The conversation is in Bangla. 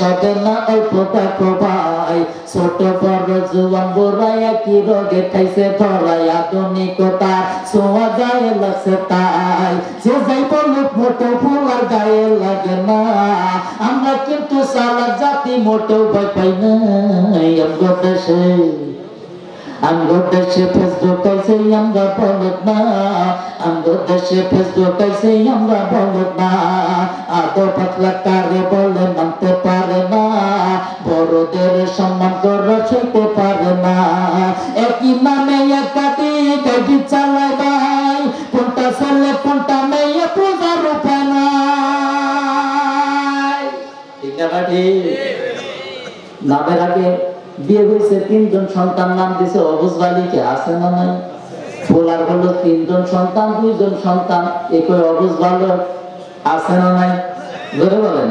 হবে না অল্প দেখো ভাই। ছোট বড় জুয়ান বুড়াই একই রোগে খাইছে ধরাই আধুনিকতা ছোঁয়া গায়ে লাগছে তাই। যে যাই বলুক মোটো ফুল আর গায়ে লাগে না। আমরা কিন্তু সালা জাতি মোটেও ভয় পাই না দেশে, আমগো দেশে ফেসবুক আইছে আমরা বলত না। আমগো দেশে ফেসবুক আইছে আমরা বলত না। আদো পাতলা কারে বলে মানতে বড়দের সম্মান করে, ছুঁতে পারে না। একই নামে আইডি চালায় ভাই, কোনটা ছেলে কোনটা মেয়ে পূজার উপায় নাই। নামের আগে বিয়ে হয়েছে, তিনজন সন্তান নাম দিছে অবুজ বালিকে, আছে না নাই? পোলার হলো তিনজন সন্তান, দুইজন সন্তান, একই অবুজ বালক, আছে না নাই? ধরে বলেন।